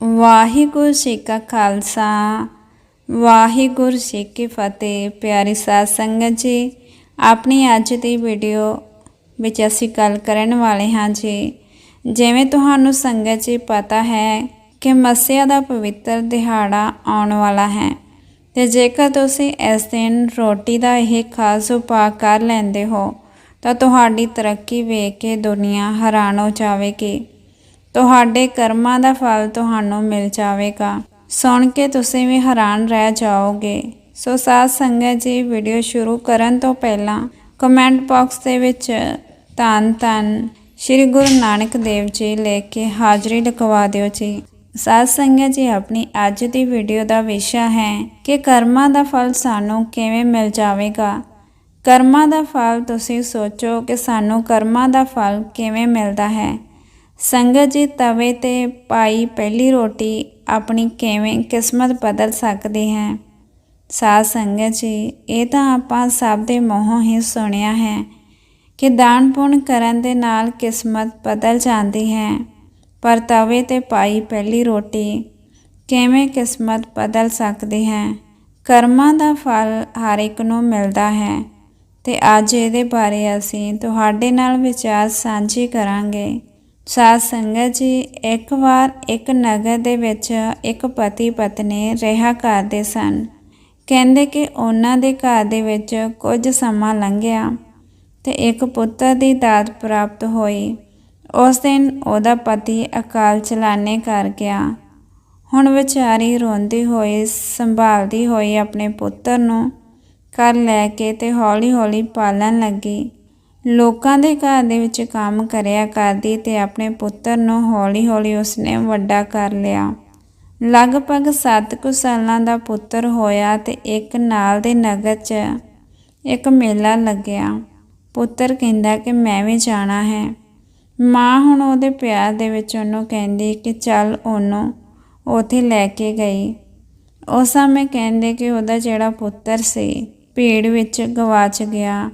ਵਾਹਿਗੁਰੂ ਜੀ ਕਾ ਖਾਲਸਾ, ਵਾਹਿਗੁਰੂ ਜੀ ਕੀ ਫਤਿਹ। ਪਿਆਰੀ ਸਾਧ ਸੰਗਤ ਜੀ, ਆਪਣੀ ਅੱਜ ਦੀ ਵੀਡੀਓ ਵਿੱਚ ਅਸੀਂ ਗੱਲ ਕਰਨ ਵਾਲੇ ਹਾਂ ਜੀ। ਜਿਵੇਂ ਤੁਹਾਨੂੰ ਸੰਗਤ ਜੀ ਪਤਾ ਹੈ ਕਿ ਮੱਸਿਆ ਦਾ ਪਵਿੱਤਰ ਦਿਹਾੜਾ ਆਉਣ ਵਾਲਾ ਹੈ ਤੇ ਜੇਕਰ ਤੁਸੀਂ ਇਸ ਦਿਨ ਰੋਟੀ ਦਾ ਇਹ ਖਾਸ ਉਪਾਅ ਕਰ ਲੈਂਦੇ ਹੋ, ਤਾਂ ਤੁਹਾਡੀ ਤਰੱਕੀ ਵੇਖ ਕੇ ਦੁਨੀਆ ਹੈਰਾਨ ਹੋ ਜਾਵੇਗੀ। ਤੁਹਾਡੇ ਕਰਮਾਂ ਦਾ ਫਲ ਤੁਹਾਨੂੰ ਮਿਲ ਜਾਵੇਗਾ। ਸੁਣ ਕੇ ਤੁਸੀਂ ਵੀ ਹੈਰਾਨ ਰਹਿ ਜਾਓਗੇ। ਸੋ ਸਾਧ ਸੰਗਤ ਜੀ ਵੀਡੀਓ ਸ਼ੁਰੂ ਕਰਨ ਤੋਂ ਪਹਿਲਾਂ ਕਮੈਂਟ ਬਾਕਸ ਦੇ ਵਿੱਚ ਧੰਨ ਧੰਨ ਸ੍ਰੀ ਗੁਰੂ ਨਾਨਕ ਦੇਵ ਜੀ ਲੈ ਕੇ ਹਾਜ਼ਰੀ ਲਗਵਾ ਦਿਓ ਜੀ। ਸਾਧ ਸੰਗਤ ਜੀ, ਆਪਣੀ ਅੱਜ ਦੀ ਵੀਡੀਓ ਦਾ ਵਿਸ਼ਾ ਹੈ ਕਿ ਕਰਮਾਂ ਦਾ ਫਲ ਸਾਨੂੰ ਕਿਵੇਂ ਮਿਲ ਜਾਵੇਗਾ। ਕਰਮਾਂ ਦਾ ਫਲ ਤੁਸੀਂ ਸੋਚੋ ਕਿ ਸਾਨੂੰ ਕਰਮਾਂ ਦਾ ਫਲ ਕਿਵੇਂ ਮਿਲਦਾ ਹੈ। ਸੰਗਤ ਜੀ ਤਵੇ ਤੇ ਪਾਈ ਪਹਿਲੀ ਰੋਟੀ ਆਪਣੀ ਕਿਵੇਂ ਕਿਸਮਤ ਬਦਲ ਸਕਦੀ ਹੈ? ਸਾਧ ਸੰਗਤ ਜੀ, ਇਹ ਤਾਂ ਆਪਾਂ ਸਭ ਦੇ ਮੂੰਹੋਂ ਹੀ ਸੁਣਿਆ ਹੈ ਕਿ ਦਾਨ ਪੁੰਨ ਕਰਨ ਦੇ ਨਾਲ ਕਿਸਮਤ ਬਦਲ ਜਾਂਦੀ ਹੈ। ਪਰ ਤਵੇ ਤੇ ਪਾਈ ਪਹਿਲੀ ਰੋਟੀ ਕਿਵੇਂ ਕਿਸਮਤ ਬਦਲ ਸਕਦੀ ਹੈ? ਕਰਮਾਂ ਦਾ ਫਲ ਹਰ ਇੱਕ ਨੂੰ ਮਿਲਦਾ ਹੈ ਤੇ ਅੱਜ ਇਹਦੇ ਬਾਰੇ ਅਸੀਂ ਤੁਹਾਡੇ ਨਾਲ ਵਿਚਾਰ ਸਾਂਝੇ ਕਰਾਂਗੇ। ਸਾਧ ਸੰਗਤ ਜੀ, ਇੱਕ ਵਾਰ ਇੱਕ ਨਗਰ ਦੇ ਵਿੱਚ ਇੱਕ ਪਤੀ ਪਤਨੀ ਰਿਹਾ ਕਰਦੇ ਸਨ। ਕਹਿੰਦੇ ਕਿ ਉਹਨਾਂ ਦੇ ਘਰ ਦੇ ਵਿੱਚ ਕੁਝ ਸਮਾਂ ਲੰਘਿਆ ਤੇ ਇੱਕ ਪੁੱਤਰ ਦੀ ਦਾਤ ਪ੍ਰਾਪਤ ਹੋਈ। ਉਸ ਦਿਨ ਉਹਦਾ ਪਤੀ ਅਕਾਲ ਚਲਾਣੇ ਕਰ ਗਿਆ। ਹੁਣ ਵਿਚਾਰੀ ਰੋਂਦੀ ਹੋਈ, ਸੰਭਾਲਦੀ ਹੋਈ ਆਪਣੇ ਪੁੱਤਰ ਨੂੰ ਘਰ ਲੈ ਕੇ ਤੇ ਹੌਲੀ-ਹੌਲੀ ਪਾਲਣ ਲੱਗੀ। ਲੋਕਾਂ ਦੇ ਘਰ ਦੇ ਵਿੱਚ ਕੰਮ ਕਰਿਆ ਕਰਦੀ ਤੇ ਆਪਣੇ ਪੁੱਤਰ ਨੂੰ ਹੌਲੀ-ਹੌਲੀ ਉਸਨੇ ਵੱਡਾ ਕਰ ਲਿਆ। ਲਗਭਗ 7 ਕੁ ਸਾਲਾਂ ਦਾ ਪੁੱਤਰ ਹੋਇਆ ਤੇ ਇੱਕ ਨਾਲ ਦੇ ਨਗਰ 'ਚ ਇੱਕ ਮੇਲਾ ਲੱਗਿਆ। ਪੁੱਤਰ ਕਹਿੰਦਾ ਕਿ ਮੈਂ ਵੀ ਜਾਣਾ ਹੈ। ਮਾਂ ਹੁਣ ਉਹਦੇ ਪਿਆਰ ਦੇ ਵਿੱਚ ਉਹਨੂੰ ਕਹਿੰਦੀ ਕਿ ਚੱਲ ਉਹਨੂੰ ਉੱਥੇ ਲੈ ਕੇ ਗਈ। ਉਸ ਸਮੇਂ ਕਹਿੰਦੇ ਕਿ ਉਹਦਾ ਜਿਹੜਾ ਪੁੱਤਰ ਸੀ, ਭੀੜ ਵਿੱਚ ਗਵਾਚ ਗਿਆ।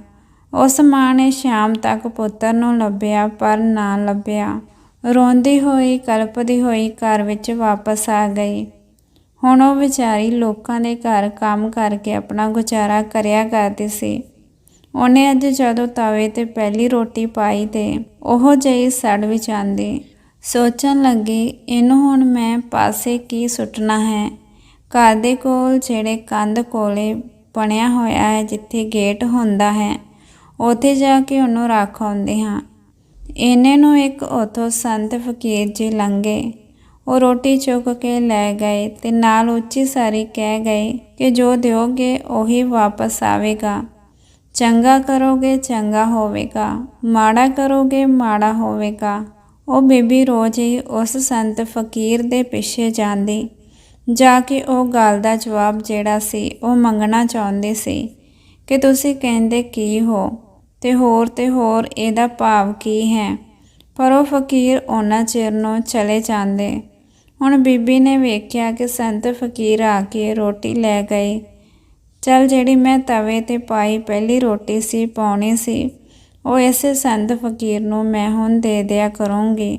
ਉਸ ਮਾਂ ਨੇ ਸ਼ਾਮ ਤੱਕ ਪੁੱਤਰ ਨੂੰ ਲੱਭਿਆ, ਪਰ ਨਾ ਲੱਭਿਆ। ਰੋਂਦੀ ਹੋਈ, ਕਲਪਦੀ ਹੋਈ ਘਰ ਵਿੱਚ ਵਾਪਸ ਆ ਗਈ। ਹੁਣ ਉਹ ਵਿਚਾਰੀ ਲੋਕਾਂ ਦੇ ਘਰ ਕੰਮ ਕਰਕੇ ਆਪਣਾ ਗੁਜ਼ਾਰਾ ਕਰਿਆ ਕਰਦੀ ਸੀ। ਉਹਨੇ ਅੱਜ ਜਦੋਂ ਤਵੇ ਤੇ ਪਹਿਲੀ ਰੋਟੀ ਪਾਈ ਤੇ ਉਹ ਜਈ ਸੜ ਵਿੱਚ ਆਂਦੀ। ਸੋਚਣ ਲੱਗੀ, ਇਹਨੂੰ ਹੁਣ ਮੈਂ ਪਾਸੇ ਕੀ ਸੁੱਟਣਾ ਹੈ? ਘਰ ਦੇ ਕੋਲ, ਜਿਹੜੇ ਕੰਧ ਕੋਲੇ ਬਣਿਆ ਹੋਇਆ ਹੈ, ਜਿੱਥੇ ਗੇਟ ਹੁੰਦਾ ਹੈ ਉੱਥੇ ਜਾ ਕੇ ਉਹਨੂੰ ਰੱਖ ਆਉਂਦੇ ਹਾਂ। ਇਹਨੇ ਨੂੰ ਇੱਕ ਉਥੋਂ ਸੰਤ ਫਕੀਰ ਜੀ ਲੰਘੇ। ਉਹ ਰੋਟੀ ਚੁੱਕ ਕੇ ਲੈ ਗਏ ਤੇ ਨਾਲ ਉੱਚੀ ਸਾਰੀ ਕਹਿ ਗਏ ਕਿ ਜੋ ਦਿਓਗੇ ਉਹੀ ਵਾਪਸ ਆਵੇਗਾ। ਚੰਗਾ ਕਰੋਗੇ ਚੰਗਾ ਹੋਵੇਗਾ। ਮਾੜਾ ਕਰੋਗੇ ਮਾੜਾ ਹੋਵੇਗਾ। ਉਹ ਬੀਬੀ ਰੋਜ਼ ਹੀ ਉਸ ਸੰਤ ਫਕੀਰ ਦੇ ਪਿੱਛੇ ਜਾਂਦੀ। ਜਾ ਕੇ ਉਹ ਗੱਲ ਦਾ ਜਵਾਬ ਜਿਹੜਾ ਸੀ ਉਹ ਮੰਗਣਾ ਚਾਹੁੰਦੀ ਸੀ। ਕਿ ਤੁਸੀਂ ਕਹਿੰਦੇ ਕੀ ਹੋ? ਤੇ ਹੋਰ ਤੇ ਹੋਰ ਇਹਦਾ ਭਾਵ ਕੀ ਹੈ? ਪਰ ਉਹ ਫਕੀਰ ਉਹਨਾਂ ਚਿਰ ਨੂੰ ਚਲੇ ਜਾਂਦੇ। ਹੁਣ ਬੀਬੀ ਨੇ ਵੇਖਿਆ ਕਿ ਸੰਤ ਫਕੀਰ ਆ ਕੇ ਰੋਟੀ ਲੈ ਗਏ। ਚਲ ਜਿਹੜੀ ਮੈਂ ਤਵੇ ਤੇ ਪਾਈ ਪਹਿਲੀ ਰੋਟੀ ਸੀ, ਪਾਉਣੀ ਸੀ, ਉਹ ਇਸੇ ਸੰਤ ਫਕੀਰ ਨੂੰ ਮੈਂ ਹੁਣ ਦੇ ਦਿਆ ਕਰੂੰਗੀ।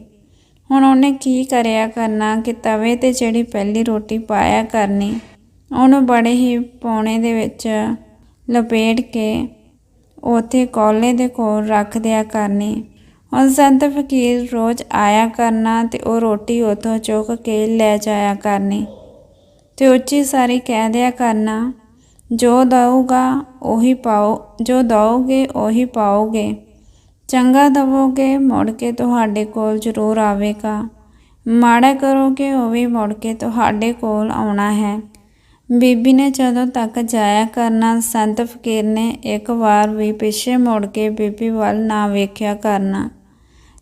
ਹੁਣ ਉਹਨੇ ਕੀ ਕਰਿਆ ਕਰਨਾ ਕਿ ਤਵੇ ਤੇ ਜਿਹੜੀ ਪਹਿਲੀ ਰੋਟੀ ਪਾਇਆ ਕਰਨੀ, ਉਹਨੂੰ ਬੜੇ ਹੀ ਪੌਣੇ ਦੇ ਵਿੱਚ ਲਪੇਟ ਕੇ ਉਥੇ ਕੋਲੇ ਦੇ ਕੋਲ ਰੱਖ ਦਿਆ ਕਰਨੀ। ਹੁਣ ਸੰਤ ਫਕੀਰ ਰੋਜ਼ ਆਇਆ ਕਰਨਾ ਤੇ ਉਹ ਰੋਟੀ ਉਥੋਂ ਚੁੱਕ ਕੇ ਲੈ ਜਾਇਆ ਕਰਨੀ। ਤੇ ਉੱਚੀ ਸਾਰੀ ਕਹਿ ਦਿਆ ਕਰਨਾ, ਜੋ ਦਊਗਾ ਉਹੀ ਪਾਓ, ਜੋ ਦਓਗੇ ਉਹੀ ਪਾਓਗੇ। ਚੰਗਾ ਦਵੋਗੇ ਮੁੜ ਕੇ ਤੁਹਾਡੇ ਕੋਲ ਜ਼ਰੂਰ ਆਵੇਗਾ। ਮਾੜਾ ਕਰੋਗੇ ਉਹ ਵੀ ਮੁੜ ਕੇ ਤੁਹਾਡੇ ਕੋਲ ਆਉਣਾ ਹੈ। ਬੀਬੀ ਨੇ ਜਦੋਂ ਤੱਕ ਜਾਇਆ ਕਰਨਾ, ਸੰਤ ਫਕੀਰ ਨੇ ਇੱਕ ਵਾਰ ਵੀ ਪਿੱਛੇ ਮੁੜ ਕੇ ਬੀਬੀ ਵੱਲ ਨਾ ਵੇਖਿਆ ਕਰਨਾ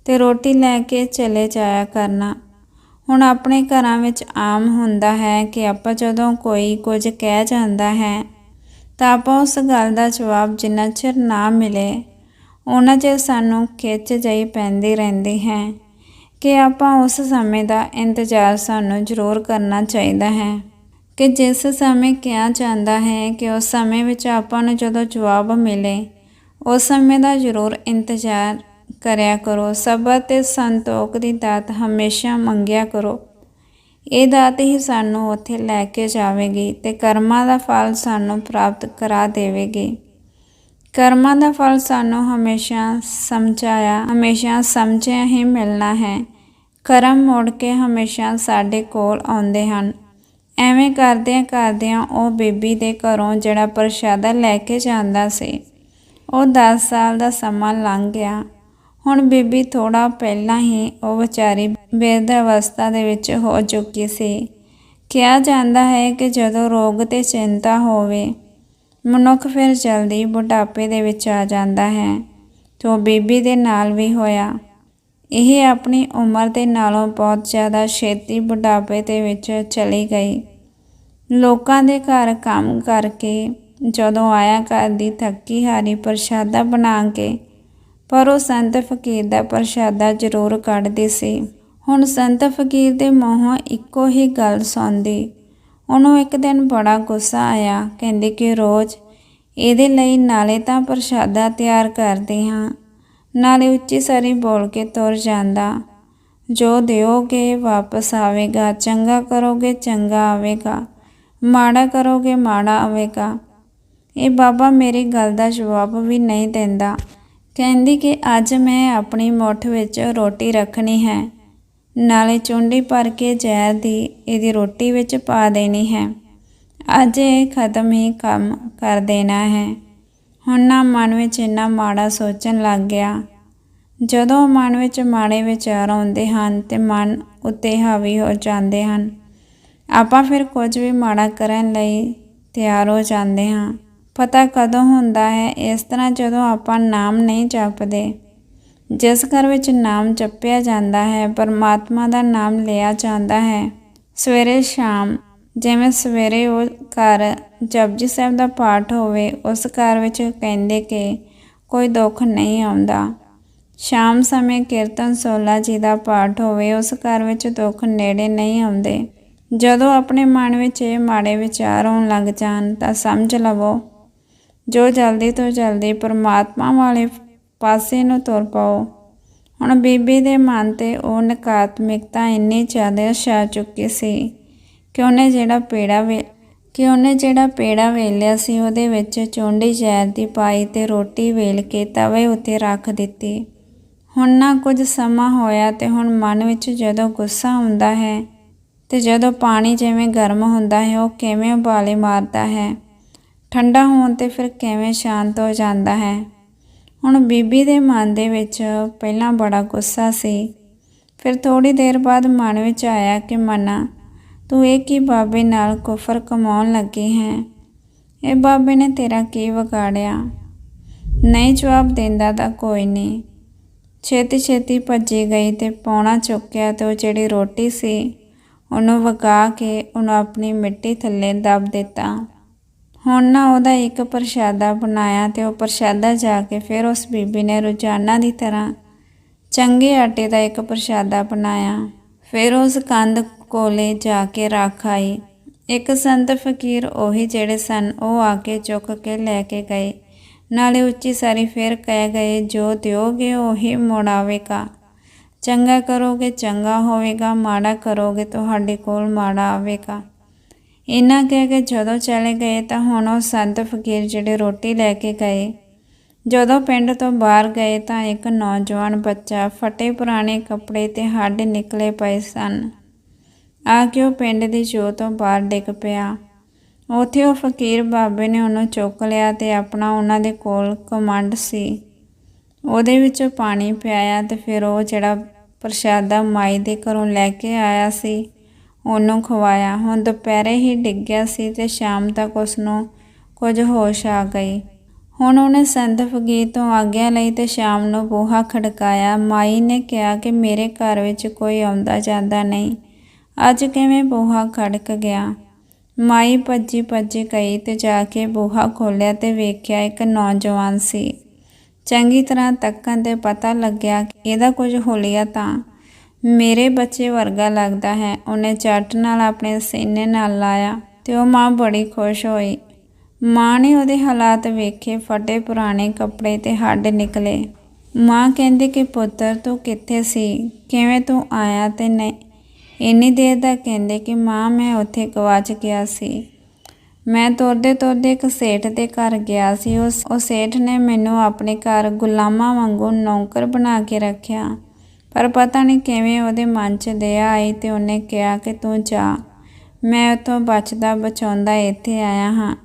ਤੇ ਰੋਟੀ ਲੈ ਕੇ ਚਲੇ ਜਾਇਆ ਕਰਨਾ। ਹੁਣ ਆਪਣੇ ਘਰਾਂ ਵਿੱਚ ਆਮ ਹੁੰਦਾ ਹੈ ਕਿ ਆਪਾਂ ਜਦੋਂ ਕੋਈ ਕੁਝ ਕਹਿ ਜਾਂਦਾ ਹੈ, ਤਾਂ ਆਪਾਂ ਉਸ ਗੱਲ ਦਾ ਜਵਾਬ ਜਿੰਨਾ ਚਿਰ ਨਾ ਮਿਲੇ, ਉਹਨਾਂ ਚਿਰ ਸਾਨੂੰ ਖਿੱਚ ਜਾਈ ਪੈਂਦੀ ਰਹਿੰਦੀ ਹੈ ਕਿ ਆਪਾਂ ਉਸ ਸਮੇਂ ਦਾ ਇੰਤਜ਼ਾਰ ਸਾਨੂੰ ਜ਼ਰੂਰ ਕਰਨਾ ਚਾਹੀਦਾ ਹੈ। ਕਿ ਜਿਸ ਸਮੇਂ ਕਿਹਾ ਜਾਂਦਾ ਹੈ ਕਿ ਉਸ ਸਮੇਂ ਵਿੱਚ ਆਪਾਂ ਨੂੰ ਜਦੋਂ ਜਵਾਬ ਮਿਲੇ, ਉਸ ਸਮੇਂ ਦਾ ਜ਼ਰੂਰ ਇੰਤਜ਼ਾਰ ਕਰਿਆ ਕਰੋ। ਸਬਰ ਤੇ ਸੰਤੋਖ ਦੀ ਦਾਤ ਹਮੇਸ਼ਾ ਮੰਗਿਆ ਕਰੋ। ਇਹ ਦਾਤ ਹੀ ਸਾਨੂੰ ਉੱਥੇ ਲੈ ਕੇ ਜਾਵੇਗੀ ਤੇ ਕਰਮਾਂ ਦਾ ਫਲ ਸਾਨੂੰ ਪ੍ਰਾਪਤ ਕਰਾ ਦੇਵੇਗੀ। ਕਰਮਾਂ ਦਾ ਫਲ ਸਾਨੂੰ ਹਮੇਸ਼ਾ ਸਮਝਾਇਆ, ਹਮੇਸ਼ਾ ਸਮਝਿਆ ਹੀ ਮਿਲਣਾ ਹੈ। ਕਰਮ ਮੁੜ ਕੇ ਹਮੇਸ਼ਾ ਸਾਡੇ ਕੋਲ ਆਉਂਦੇ ਹਨ। ਐਵੇਂ ਕਰਦਿਆਂ ਕਰਦਿਆਂ ਉਹ ਬੀਬੀ ਦੇ ਘਰੋਂ ਜਿਹੜਾ ਪ੍ਰਸ਼ਾਦਾ ਲੈ ਕੇ ਜਾਂਦਾ ਸੀ, ਉਹ 10 ਸਾਲ ਦਾ ਸਮਾਂ ਲੰਘ ਗਿਆ। ਹੁਣ ਬੀਬੀ ਥੋੜਾ ਪਹਿਲਾਂ ਹੀ ਉਹ ਵਿਚਾਰੀ ਬਿਰਧ ਅਵਸਥਾ ਦੇ ਵਿੱਚ ਹੋ ਚੁੱਕੀ ਸੀ। ਕਿਹਾ ਜਾਂਦਾ ਹੈ ਕਿ ਜਦੋਂ ਰੋਗ ਤੇ ਚਿੰਤਾ ਹੋਵੇ, ਮਨੁੱਖ ਫਿਰ ਜਲਦੀ ਬੁਢਾਪੇ ਦੇ ਵਿੱਚ ਆ ਜਾਂਦਾ ਹੈ। ਜੋ ਬੀਬੀ ਦੇ ਨਾਲ ਵੀ ਹੋਇਆ ਇਹ ਆਪਣੀ ਉਮਰ ਦੇ ਨਾਲੋਂ ਬਹੁਤ ਜ਼ਿਆਦਾ ਛੇਤੀ ਬੁਢਾਪੇ ਦੇ ਵਿੱਚ ਚਲੀ ਗਈ। ਲੋਕਾਂ ਦੇ ਘਰ ਕੰਮ ਕਰਕੇ ਜਦੋਂ ਆਇਆ ਘਰ ਦੀ ਥੱਕੀ ਹਾਰੀ ਪ੍ਰਸ਼ਾਦਾ ਬਣਾ ਕੇ, ਪਰ ਉਹ ਸੰਤ ਫਕੀਰ ਦਾ ਪ੍ਰਸ਼ਾਦਾ ਜ਼ਰੂਰ ਕੱਢਦੀ ਸੀ। ਹੁਣ ਸੰਤ ਫਕੀਰ ਦੇ ਮੂੰਹੋਂ ਇੱਕੋ ਹੀ ਗੱਲ ਸੁਣਦੀ ਉਹਨੂੰ ਇੱਕ ਦਿਨ ਬੜਾ ਗੁੱਸਾ ਆਇਆ, ਕਹਿੰਦੇ ਕਿ ਰੋਜ਼ ਇਹਦੇ ਲਈ ਨਾਲੇ ਤਾਂ ਪ੍ਰਸ਼ਾਦਾ ਤਿਆਰ ਕਰਦੇ ਹਾਂ। ਨਾਲੇ ਉੱਚੀ ਸਾਰੀ ਬੋਲ ਕੇ ਤੁਰ ਜਾਂਦਾ। ਜੋ ਦਿਓਗੇ ਵਾਪਸ ਆਵੇਗਾ, ਚੰਗਾ ਕਰੋਗੇ ਚੰਗਾ ਆਵੇਗਾ, ਮਾੜਾ ਕਰੋਗੇ ਮਾੜਾ ਆਵੇਗਾ। ਇਹ ਬਾਬਾ ਮੇਰੀ ਗੱਲ ਦਾ ਜਵਾਬ ਵੀ ਨਹੀਂ ਦਿੰਦਾ। ਕਹਿੰਦੀ ਕਿ ਅੱਜ ਮੈਂ ਆਪਣੀ ਮੁੱਠ ਵਿੱਚ ਰੋਟੀ ਰੱਖਣੀ ਹੈ, ਨਾਲੇ ਚੁੰਡੀ ਭਰ ਕੇ ਜ਼ਹਿਰ ਦੀ ਇਹਦੀ ਰੋਟੀ ਵਿੱਚ ਪਾ ਦੇਣੀ ਹੈ। ਅੱਜ ਇਹ ਖਤਮ ਹੀ ਕੰਮ ਕਰ ਦੇਣਾ ਹੈ। ਹੁਣ ਨਾ ਮਨ ਵਿੱਚ ਇੰਨਾ ਮਾੜਾ ਸੋਚਣ ਲੱਗ ਗਿਆ। ਜਦੋਂ ਮਨ ਵਿੱਚ ਮਾੜੇ ਵਿਚਾਰ ਆਉਂਦੇ ਹਨ ਤੇ ਮਨ ਉੱਤੇ ਹਾਵੀ ਹੋ ਜਾਂਦੇ ਹਨ। ਆਪਾਂ ਫਿਰ ਕੁਝ ਵੀ ਮਾੜਾ ਕਰਨ ਲਈ ਤਿਆਰ ਹੋ ਜਾਂਦੇ ਹਾਂ। ਪਤਾ ਕਦੋਂ ਹੁੰਦਾ ਹੈ, ਇਸ ਤਰ੍ਹਾਂ ਜਦੋਂ ਆਪਾਂ ਨਾਮ ਨਹੀਂ ਜਪਦੇ। ਜਿਸ ਘਰ ਵਿੱਚ ਨਾਮ ਜਪਿਆ ਜਾਂਦਾ ਹੈ, ਪਰਮਾਤਮਾ ਦਾ ਨਾਮ ਲਿਆ ਜਾਂਦਾ ਹੈ। ਸਵੇਰੇ ਸ਼ਾਮ, ਜਿਵੇਂ ਸਵੇਰੇ ਉਹ ਘਰ ਜਪਜੀ ਸਾਹਿਬ ਦਾ ਪਾਠ ਹੋਵੇ, ਉਸ ਘਰ ਵਿੱਚ ਕਹਿੰਦੇ ਕਿ ਕੋਈ ਦੁੱਖ ਨਹੀਂ ਆਉਂਦਾ। ਸ਼ਾਮ ਸਮੇਂ ਕੀਰਤਨ ਸੋਲਾ ਜੀ ਦਾ ਪਾਠ ਹੋਵੇ, ਉਸ ਘਰ ਵਿੱਚ ਦੁੱਖ ਨੇੜੇ ਨਹੀਂ ਆਉਂਦੇ। ਜਦੋਂ ਆਪਣੇ ਮਨ ਵਿੱਚ ਇਹ ਮਾੜੇ ਵਿਚਾਰ ਆਉਣ ਲੱਗ ਜਾਣ, ਤਾਂ ਸਮਝ ਲਵੋ, ਜੋ ਜਲਦੀ ਤੋਂ ਜਲਦੀ ਪਰਮਾਤਮਾ ਵਾਲੇ ਪਾਸੇ ਨੂੰ ਤੁਰ ਪਾਓ। ਹੁਣ ਬੀਬੀ ਦੇ ਮਨ ਤੇ ਉਹ ਨਕਾਤਮਿਕਤਾ ਇੰਨੀ ਜ਼ਿਆਦਾ ਛਾ ਚੁੱਕੀ ਸੀ ਕਿ ਉਹਨੇ ਜਿਹੜਾ ਪੇੜਾ ਵੇ ਕਿ ਉਹਨੇ ਜਿਹੜਾ ਪੇੜਾ ਵੇਲਿਆ ਸੀ, ਉਹਦੇ ਵਿੱਚ ਚੁੰਡੀ ਜ਼ਹਿਰ ਦੀ ਪਾਈ ਤੇ ਰੋਟੀ ਵੇਲ ਕੇ ਤਵੇ ਉੱਤੇ ਰੱਖ ਦਿੱਤੀ। ਹੁਣ ਨਾ ਕੁਝ ਸਮਾਂ ਹੋਇਆ ਤੇ ਹੁਣ ਮਨ ਵਿੱਚ ਜਦੋਂ ਗੁੱਸਾ ਹੁੰਦਾ ਹੈ ਤੇ ਜਦੋਂ ਪਾਣੀ ਜਿਵੇਂ ਗਰਮ ਹੁੰਦਾ ਹੈ, ਉਹ ਕਿਵੇਂ ਉਬਾਲੇ ਮਾਰਦਾ ਹੈ? ਠੰਡਾ ਹੋਣ ਤੇ ਫਿਰ ਕਿਵੇਂ ਸ਼ਾਂਤ ਹੋ ਜਾਂਦਾ ਹੈ? ਹੁਣ ਬੀਬੀ ਦੇ ਮਨ ਦੇ ਵਿੱਚ ਪਹਿਲਾਂ ਬੜਾ ਗੁੱਸਾ ਸੀ। ਫਿਰ ਥੋੜੀ ਦੇਰ ਬਾਅਦ ਮਨ ਵਿੱਚ ਆਇਆ ਕਿ ਮਨਾ ਤੂੰ ਇਹ ਕੀ ਬਾਬੇ ਨਾਲ ਕੁਫਰ ਕਮਾਉਣ ਲੱਗੀ ਹੈ? ਇਹ ਬਾਬੇ ਨੇ ਤੇਰਾ ਕੀ ਵਿਗਾੜਿਆ? ਨਹੀਂ ਜਵਾਬ ਦਿੰਦਾ ਤਾਂ ਕੋਈ ਨਹੀਂ ਛੇਤੀ ਛੇਤੀ ਭੱਜੀ ਗਈ ਤੇ ਪੌਣਾ ਚੁੱਕਿਆ ਤੇ ਉਹ ਜਿਹੜੀ ਰੋਟੀ ਸੀ, ਉਹਨੂੰ ਵਗਾ ਕੇ ਉਹਨੂੰ ਆਪਣੀ ਮਿੱਟੀ ਥੱਲੇ ਦਬ ਦਿੱਤਾ। ਹੁਣ ਨਾ ਉਹਦਾ ਇੱਕ ਪ੍ਰਸ਼ਾਦਾ ਬਣਾਇਆ ਤੇ ਉਹ ਪ੍ਰਸ਼ਾਦਾ ਜਾ ਕੇ ਫਿਰ ਉਸ ਬੀਬੀ ਨੇ ਰੋਜ਼ਾਨਾ ਦੀ ਤਰ੍ਹਾਂ ਚੰਗੇ ਆਟੇ ਦਾ ਇੱਕ ਪ੍ਰਸ਼ਾਦਾ ਬਣਾਇਆ। ਫਿਰ ਉਸ ਕੰਧ ਕੋਲੇ ਜਾ ਕੇ ਰੱਖ ਆਈ। ਇੱਕ ਸੰਤ ਫਕੀਰ ਉਹੀ ਜਿਹੜੇ ਸਨ, ਉਹ ਆ ਕੇ ਚੁੱਕ ਕੇ ਲੈ ਕੇ ਗਏ। ਨਾਲੇ ਉੱਚੀ ਸਾਰੀ ਫੇਰ ਕਹਿ ਗਏ, ਜੋ ਦਿਓਗੇ ਉਹੀ ਮੁੜ ਆਵੇਗਾ। ਚੰਗਾ ਕਰੋਗੇ, ਚੰਗਾ ਹੋਵੇਗਾ, ਮਾੜਾ ਕਰੋਗੇ, ਤੁਹਾਡੇ ਕੋਲ ਮਾੜਾ ਆਵੇਗਾ। ਇਹਨਾਂ ਕਹਿ ਕੇ ਜਦੋਂ ਚਲੇ ਗਏ ਤਾਂ ਹੁਣ ਉਹ ਸੰਤ ਫਕੀਰ ਜਿਹੜੇ ਰੋਟੀ ਲੈ ਕੇ ਗਏ। ਜਦੋਂ ਪਿੰਡ ਤੋਂ ਬਾਹਰ ਗਏ ਤਾਂ ਇੱਕ ਨੌਜਵਾਨ ਬੱਚਾ ਫਟੇ ਪੁਰਾਣੇ ਕੱਪੜੇ ਤੇ ਹੱਡ ਨਿਕਲੇ ਪਏ ਸਨ। ਆ ਕੇ ਉਹ ਪਿੰਡ ਦੀ ਜੋ ਤੋਂ ਬਾਹਰ ਡਿੱਗ ਪਿਆ। ਉੱਥੇ ਉਹ ਫਕੀਰ ਬਾਬੇ ਨੇ ਉਹਨੂੰ ਚੁੱਕ ਲਿਆ ਤੇ ਆਪਣਾ ਉਹਨਾਂ ਦੇ ਕੋਲ ਕਮਾਂਡ ਸੀ। ਉਹਦੇ ਵਿੱਚੋਂ ਪਾਣੀ ਪਿਆਇਆ ਤੇ ਫਿਰ ਉਹ ਜਿਹੜਾ ਪ੍ਰਸ਼ਾਦਾ ਮਾਈ ਦੇ ਘਰੋਂ ਲੈ ਕੇ ਆਇਆ ਸੀ, ਉਹਨੂੰ ਖਵਾਇਆ। ਹੁਣ ਦੁਪਹਿਰੇ ਹੀ ਡਿੱਗ ਗਿਆ ਸੀ ਤੇ ਸ਼ਾਮ ਤੱਕ ਉਸ ਨੂੰ ਕੁਝ ਹੋਸ਼ ਆ ਗਈ। ਹੁਣ ਉਹਨੇ ਸੰਤ ਫਕੀਰ ਤੋਂ ਆਗਿਆ ਲਈ ਤੇ ਸ਼ਾਮ ਨੂੰ ਬੂਹਾ ਖੜਕਾਇਆ। ਮਾਈ ਨੇ ਕਿਹਾ ਕਿ ਮੇਰੇ ਘਰ ਵਿੱਚ ਕੋਈ ਆਉਂਦਾ ਜਾਂਦਾ ਨਹੀਂ। ਅੱਜ ਕਿਵੇਂ ਬੂਹਾ ਖੜਕ ਗਿਆ? ਮਾਈ ਭੱਜੀ ਭੱਜੀ ਗਈ ਤੇ ਜਾ ਕੇ ਬੂਹਾ ਖੋਲ੍ਹਿਆ ਤੇ ਵੇਖਿਆ ਇੱਕ ਨੌਜਵਾਨ ਸੀ। ਚੰਗੀ ਤਰ੍ਹਾਂ ਤੱਕਣ ਤੇ ਪਤਾ ਲੱਗਿਆ ਕਿ ਇਹਦਾ ਕੁਝ ਹੋਲਿਆ ਤਾਂ। ਮੇਰੇ ਬੱਚੇ ਵਰਗਾ ਲੱਗਦਾ ਹੈ। ਉਹਨੇ ਚੱਟ ਨਾਲ ਆਪਣੇ ਸੀਨੇ ਨਾਲ ਲਾਇਆ ਤੇ ਉਹ ਮਾਂ ਬੜੀ ਖੁਸ਼ ਹੋਈ। ਮਾਂ ਨੇ ਉਹਦੇ ਹਾਲਾਤ ਵੇਖੇ, ਫਟੇ ਪੁਰਾਣੇ ਕੱਪੜੇ ਤੇ ਹੱਡ ਨਿਕਲੇ। ਮਾਂ ਕਹਿੰਦੀ ਕਿ ਪੁੱਤਰ ਤੂੰ ਕਿੱਥੇ ਸੀ? ਕਿਵੇਂ ਤੂੰ ਆਇਆ ਤੇ ਨਹੀਂ? ਇੰਨੀ ਦੇਰ ਦਾ ਕਹਿੰਦੇ ਕਿ ਮਾਂ, ਮੈਂ ਉੱਥੇ ਗਵਾਚ ਗਿਆ ਸੀ। ਮੈਂ ਤੁਰਦੇ ਤੁਰਦੇ ਇੱਕ ਸੇਠ ਦੇ ਘਰ ਗਿਆ ਸੀ। ਉਸ, ਉਹ ਸੇਠ ਨੇ ਮੈਨੂੰ ਆਪਣੇ ਘਰ ਗੁਲਾਮਾਂ ਵਾਂਗੂ ਨੌਕਰ ਬਣਾ ਕੇ ਰੱਖਿਆ। ਪਰ ਪਤਾ ਨਹੀਂ ਕਿਵੇਂ ਉਹਦੇ ਮਨ 'ਚ ਦਇਆ ਆਈ ਤੇ ਉਹਨੇ ਕਿਹਾ ਕਿ ਤੂੰ ਜਾ। ਮੈਂ ਉਤੋਂ ਬਚਦਾ ਬਚਾਉਂਦਾ ਇੱਥੇ ਆਇਆ ਹਾਂ।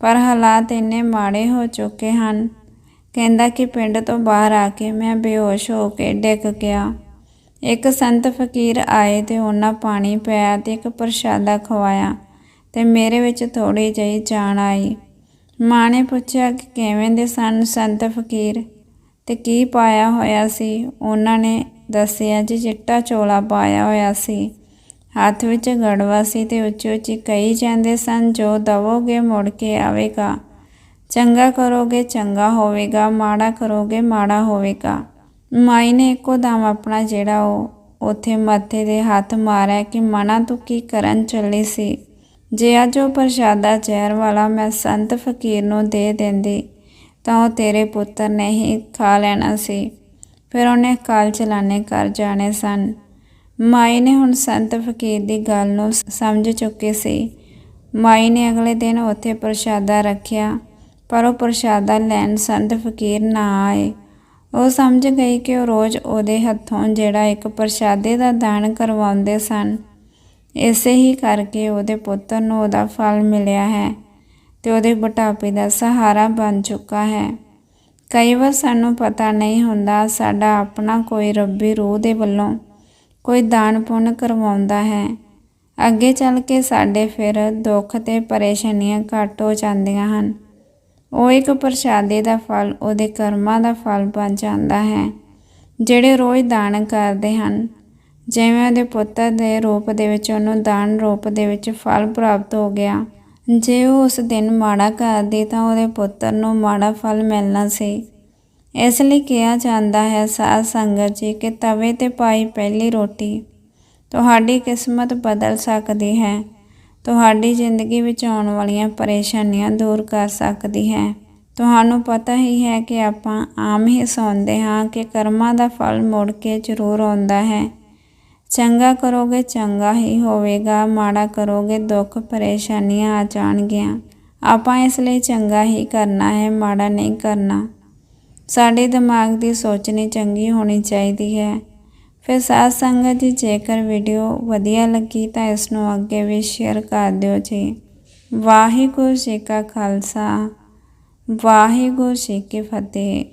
ਪਰ ਹਾਲਾਤ ਇੰਨੇ ਮਾੜੇ ਹੋ ਚੁੱਕੇ ਹਨ। ਕਹਿੰਦਾ ਕਿ ਪਿੰਡ ਤੋਂ ਬਾਹਰ ਆ ਕੇ ਮੈਂ ਬੇਹੋਸ਼ ਹੋ ਕੇ ਡਿੱਗ ਗਿਆ। ਇੱਕ ਸੰਤ ਫਕੀਰ ਆਏ ਤੇ ਉਹਨਾਂ ਪਾਣੀ ਪਿਆ ਤੇ ਇੱਕ ਪ੍ਰਸ਼ਾਦਾ ਖਵਾਇਆ ਤੇ ਮੇਰੇ ਵਿੱਚ ਥੋੜੀ ਜਿਹੀ ਜਾਨ ਆਈ। ਮਾਂ ਨੇ ਪੁੱਛਿਆ ਕਿ ਕਿਵੇਂ ਦੇ ਸਨ ਸੰਤ ਫਕੀਰ? ਤੇ ਕੀ ਪਾਇਆ ਹੋਇਆ ਸੀ? ਉਹਨਾਂ ਨੇ ਦੱਸਿਆ ਜੀ ਚਿੱਟਾ ਚੋਲਾ ਪਾਇਆ ਹੋਇਆ ਸੀ। ਹੱਥ ਵਿੱਚ ਗੜਵਾ ਸੀ ਤੇ ਉੱਚੀ ਉੱਚੀ ਕਹੀ ਜਾਂਦੇ ਸਨ, ਜੋ ਦਵੋਗੇ ਮੁੜ ਕੇ ਆਵੇਗਾ। ਚੰਗਾ ਕਰੋਗੇ ਚੰਗਾ ਹੋਵੇਗਾ, ਮਾੜਾ ਕਰੋਗੇ ਮਾੜਾ ਹੋਵੇਗਾ। ਮਾਈ ਨੇ ਇੱਕੋ ਦਮ ਆਪਣਾ ਜਿਹੜਾ ਉਹ ਉਥੇ ਮੱਥੇ ਦੇ ਹੱਥ ਮਾਰਿਆ ਕਿ ਮਨਾ ਤੂੰ ਕੀ ਕਰਨ ਚੱਲੀ ਸੀ? ਜੇ ਅੱਜ ਉਹ ਪ੍ਰਸ਼ਾਦਾ ਜ਼ਹਿਰ ਵਾਲਾ ਮੈਂ ਸੰਤ ਫਕੀਰ ਨੂੰ ਦੇ ਦਿੰਦੀ, ਤਾਂ ਉਹ ਤੇਰੇ ਪੁੱਤਰ ਨੇ ਹੀ ਖਾ ਲੈਣਾ ਸੀ। ਫਿਰ ਉਹਨੇ ਕਾਲ ਚਲਾਣੇ ਕਰ ਜਾਣੇ ਸਨ। ਮਾਈ ਨੇ ਹੁਣ ਸੰਤ ਫਕੀਰ ਦੀ ਗੱਲ ਨੂੰ ਸਮਝ ਚੁੱਕੀ ਸੀ। ਮਾਈ ਨੇ ਅਗਲੇ ਦਿਨ ਉੱਥੇ ਪ੍ਰਸ਼ਾਦਾ ਰੱਖਿਆ, ਪਰ ਉਹ ਪ੍ਰਸ਼ਾਦਾ ਲੈਣ ਸੰਤ ਫਕੀਰ ਨਾ ਆਏ। ਉਹ ਸਮਝ ਗਈ ਕਿ ਉਹ ਰੋਜ਼ ਉਹਦੇ ਹੱਥੋਂ ਜਿਹੜਾ ਇੱਕ ਪ੍ਰਸ਼ਾਦੇ ਦਾ ਦਾਨ ਕਰਵਾਉਂਦੇ ਸਨ। ਇਸੇ ਹੀ ਕਰਕੇ ਉਹਦੇ ਪੁੱਤਰ ਨੂੰ ਉਹਦਾ ਫਲ ਮਿਲਿਆ ਹੈ ਤੇ ਉਹਦੇ ਬੁਢਾਪੇ ਦਾ ਸਹਾਰਾ ਬਣ ਚੁੱਕਾ ਹੈ। ਕਈ ਵਾਰ ਸਾਨੂੰ ਪਤਾ ਨਹੀਂ ਹੁੰਦਾ, ਸਾਡਾ ਆਪਣਾ ਕੋਈ ਰੱਬੀ ਰੂਹ ਦੇ ਵੱਲੋਂ ਕੋਈ ਦਾਨ ਪੁੰਨ ਕਰਵਾਉਂਦਾ ਹੈ। ਅੱਗੇ ਚੱਲ ਕੇ ਸਾਡੇ ਫਿਰ ਦੁੱਖ ਤੇ ਪਰੇਸ਼ਾਨੀਆਂ ਘੱਟ ਹੋ ਜਾਂਦੀਆਂ ਹਨ। ਉਹ ਇੱਕ ਪ੍ਰਸ਼ਾਦੇ ਦਾ ਫਲ, ਉਹਦੇ ਕਰਮਾਂ ਦਾ ਫਲ ਬਣ ਜਾਂਦਾ ਹੈ, ਜਿਹੜੇ ਰੋਜ਼ ਦਾਨ ਕਰਦੇ ਹਨ। ਜਿਵੇਂ ਉਹਦੇ ਪੁੱਤਰ ਦੇ ਰੂਪ ਦੇ ਵਿੱਚ ਉਹਨੂੰ ਦਾਨ ਰੂਪ ਦੇ ਵਿੱਚ ਫਲ ਪ੍ਰਾਪਤ ਹੋ ਗਿਆ। ਜੇ ਉਹ ਉਸ ਦਿਨ ਮਾੜਾ ਕਰਦੀ ਤਾਂ ਉਹਦੇ ਪੁੱਤਰ ਨੂੰ ਮਾੜਾ ਫਲ ਮਿਲਣਾ ਸੀ। ਇਸ ਲਈ ਕਿਹਾ ਜਾਂਦਾ ਹੈ, ਸਾਧ ਸੰਗਤ ਜੀ, ਕਿ ਤਵੇ ਤੇ ਪਾਈ ਪਹਿਲੀ ਰੋਟੀ, ਤੁਹਾਡੀ ਕਿਸਮਤ ਬਦਲ ਸਕਦੀ ਹੈ। ਤੁਹਾਡੀ ਜ਼ਿੰਦਗੀ ਵਿੱਚ ਆਉਣ ਵਾਲੀਆਂ ਪਰੇਸ਼ਾਨੀਆਂ ਦੂਰ ਕਰ ਸਕਦੀ ਹੈ। ਤੁਹਾਨੂੰ ਪਤਾ ਹੀ ਹੈ ਕਿ ਆਪਾਂ ਆਮ ਹੀ ਸੁਣਦੇ ਹਾਂ ਕਿ ਕਰਮਾਂ ਦਾ ਫਲ ਮੁੜ ਕੇ ਜ਼ਰੂਰ ਆਉਂਦਾ ਹੈ। ਚੰਗਾ ਕਰੋਗੇ ਚੰਗਾ ਹੀ ਹੋਵੇਗਾ, ਮਾੜਾ ਕਰੋਗੇ ਦੁੱਖ ਪਰੇਸ਼ਾਨੀਆਂ ਆ ਜਾਣਗੀਆਂ। ਆਪਾਂ ਇਸ ਲਈ ਚੰਗਾ ਹੀ ਕਰਨਾ ਹੈ, ਮਾੜਾ ਨਹੀਂ ਕਰਨਾ। ਸਾਡੇ ਦਿਮਾਗ ਦੀ ਸੋਚਣੀ ਚੰਗੀ ਹੋਣੀ ਚਾਹੀਦੀ ਹੈ। ਫਿਰ ਸਾਧ ਸੰਗਤ ਜੀ, ਜੇਕਰ ਵੀਡੀਓ ਵਧੀਆ ਲੱਗੀ ਤਾਂ ਇਸ ਨੂੰ ਅੱਗੇ ਵੀ ਸ਼ੇਅਰ ਕਰ ਦਿਓ ਜੀ। ਵਾਹਿਗੁਰੂ ਜੀ ਕਾ ਖਾਲਸਾ, ਵਾਹਿਗੁਰੂ ਜੀ ਕੀ ਫਤਿਹ।